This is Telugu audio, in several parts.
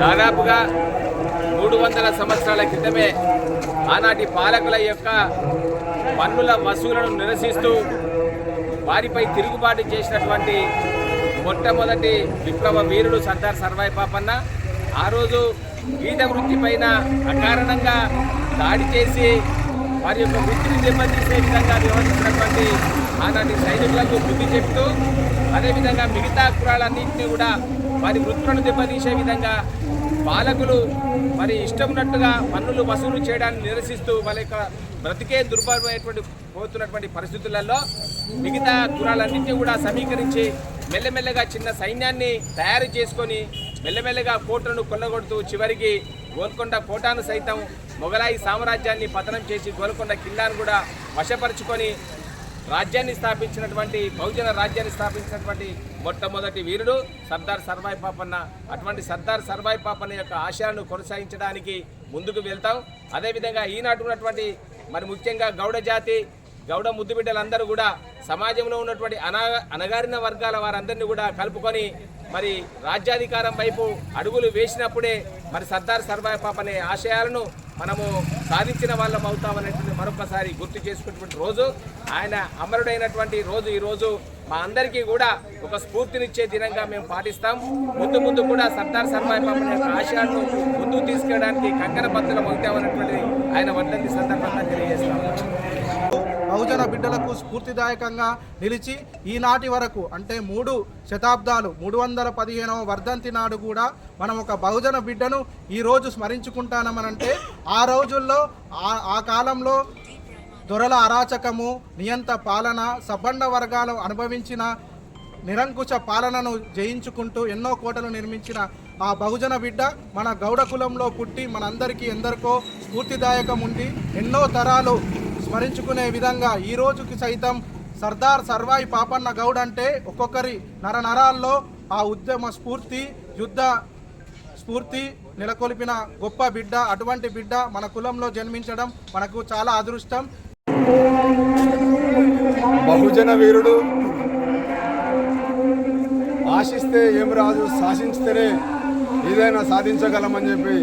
దాదాపుగా మూడు వందల సంవత్సరాల క్రితమే ఆనాటి పాలకుల యొక్క పన్నుల వసూలను నిరసిస్తూ వారిపై తిరుగుబాటు చేసినటువంటి మొట్టమొదటి విప్లవ వీరుడు సర్దార్ సర్వాయి పాపన్న ఆ రోజు గీత వృత్తి పైన అకారణంగా దాడి చేసి వారి యొక్క వృత్తిని దెబ్బతీసే విధంగా వ్యవహరించినటువంటి ఆనాటి సైనికులకు బుద్ధి చెప్తూ అదేవిధంగా మిగతా కులాలన్నింటినీ కూడా వారి వృత్తులను దెబ్బతీసే విధంగా పాలకులు మరి ఇష్టం ఉన్నట్టుగా పన్నులు వసూలు చేయడాన్ని నిరసిస్తూ వాళ్ళ యొక్క బ్రతికే దుర్భరమైనటువంటి పోతున్నటువంటి పరిస్థితులలో మిగతా కులాలన్నింటినీ కూడా సమీకరించి మెల్లమెల్లగా చిన్న సైన్యాన్ని తయారు చేసుకొని మెల్లమెల్లగా కోటను కొల్లగొడుతూ చివరికి గోల్కొండ కోటాను సైతం మొఘలాయి సామ్రాజ్యాన్ని పతనం చేసి గోల్కొండ కిల్లాను కూడా వశపరుచుకొని రాజ్యాన్ని స్థాపించినటువంటి బహుజన రాజ్యాన్ని స్థాపించినటువంటి మొట్టమొదటి వీరుడు సర్దార్ సర్వాయి పాపన్న. అటువంటి సర్దార్ సర్వాయి పాపన్న యొక్క ఆశయాలను కొనసాగించడానికి ముందుకు వెళ్తాం. అదేవిధంగా ఈనాటి ఉన్నటువంటి మరి ముఖ్యంగా గౌడ జాతి గౌడ ముద్దు బిడ్డలందరూ కూడా సమాజంలో ఉన్నటువంటి అనా అనగారిన వర్గాల వారందరినీ కూడా కలుపుకొని మరి రాజ్యాధికారం వైపు అడుగులు వేసినప్పుడే మరి సర్దార్ సర్వాయి పాప అనే ఆశయాలను మనము సాధించిన వాళ్ళం అవుతామనేటువంటి మరొకసారి గుర్తు చేసుకున్నటువంటి రోజు ఆయన అమరుడైనటువంటి రోజు ఈరోజు మా అందరికీ కూడా ఒక స్ఫూర్తినిచ్చే దినంగా మేము పాటిస్తాం. ముందు ముందు కూడా సర్దార్ సర్వాయి పాపన యొక్క ఆశయాలను ముందుకు తీసుకెళ్ళడానికి కంకర బద్దలం అవుతామనేటువంటిది ఆయన వర్ధంతి సందర్భంగా తెలియజేస్తాము బహుజన బిడ్డలకు స్ఫూర్తిదాయకంగా నిలిచి ఈనాటి వరకు అంటే మూడు శతాబ్దాలు మూడు వందల పదిహేనవ వర్ధంతి నాడు కూడా మనం ఒక బహుజన బిడ్డను ఈరోజు స్మరించుకుంటానమనంటే ఆ రోజుల్లో ఆ- ఆ కాలంలో దొరల అరాచకము నియంత పాలన సబ్బండ వర్గాలు అనుభవించిన నిరంకుశ పాలనను జయించుకుంటూ ఎన్నో కోటలు నిర్మించిన ఆ బహుజన బిడ్డ మన గౌడ కులంలో పుట్టి మనందరికీ ఎందరికో స్ఫూర్తిదాయకం ఉండి ఎన్నో తరాలు స్మరించుకునే విధంగా ఈ రోజుకి సైతం సర్దార్ సర్వాయి పాపన్న గౌడ్ అంటే ఒక్కొక్కరి నరనరాల్లో ఆ ఉద్యమ స్ఫూర్తి యుద్ధ స్ఫూర్తి నెలకొల్పిన గొప్ప బిడ్డ అటువంటి బిడ్డ మన కులంలో జన్మించడం మనకు చాలా అదృష్టం. బహుజన వీరుడు ఆశిస్తే ఏం రాదు శాసించితేనే ఏదైనా సాధించగలమని చెప్పి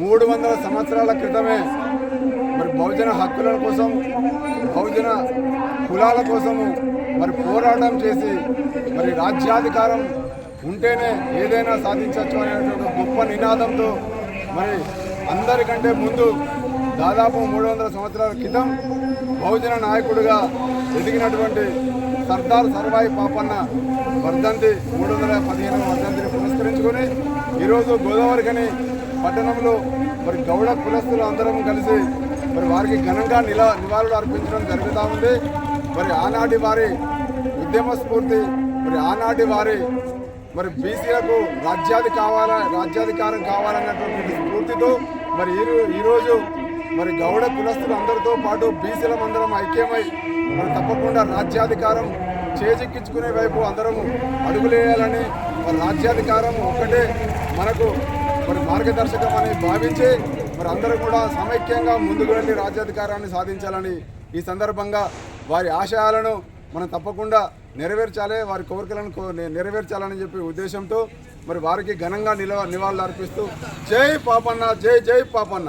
మూడు వందల సంవత్సరాల క్రితమే బహుజన హక్కుల కోసం బహుజన కులాల కోసము మరి పోరాటం చేసి మరి రాజ్యాధికారం ఉంటేనే ఏదైనా సాధించవచ్చు అనేటువంటి గొప్ప నినాదంతో మరి అందరికంటే ముందు దాదాపు మూడు వందల సంవత్సరాల క్రితం బహుజన నాయకుడిగా ఎదిగినటువంటి సర్దార్ సర్వాయి పాపన్న వర్ధంతి మూడు వందల పదిహేను వర్ధంతిని పురస్కరించుకొని ఈరోజు గోదావరికని పట్టణంలో మరి గౌడ కులస్తులు అందరం కలిసి మరి వారికి ఘనంగా నిల నివాళులు అర్పించడం జరుగుతూ ఉంది. మరి ఆనాటి వారి ఉద్యమ స్ఫూర్తి మరి ఆనాటి వారి మరి బీసీలకు రాజ్యాధి కావాలా రాజ్యాధికారం కావాలన్నటువంటి స్ఫూర్తితో మరి ఈ ఈరోజు మరి గౌడ కులస్తులు అందరితో పాటు బీసీల అందరం ఐక్యమై మరి తప్పకుండా రాజ్యాధికారం చేజిక్కించుకునే వైపు అందరము అడుగులేయాలని మరి రాజ్యాధికారం ఒక్కటే మనకు మరి మార్గదర్శకం అని భావించి మరి అందరూ కూడా సమైక్యంగా ముందుకు వెళ్ళి రాజ్యాధికారాన్ని సాధించాలని ఈ సందర్భంగా వారి ఆశయాలను మనం తప్పకుండా నెరవేర్చాలి వారి కోరికలను కో- నెరవేర్చాలని చెప్పి ఉద్దేశంతో మరి వారికి ఘనంగా నిలవ నివాళులు అర్పిస్తూ జై పాపన్న జై జై పాపన్న.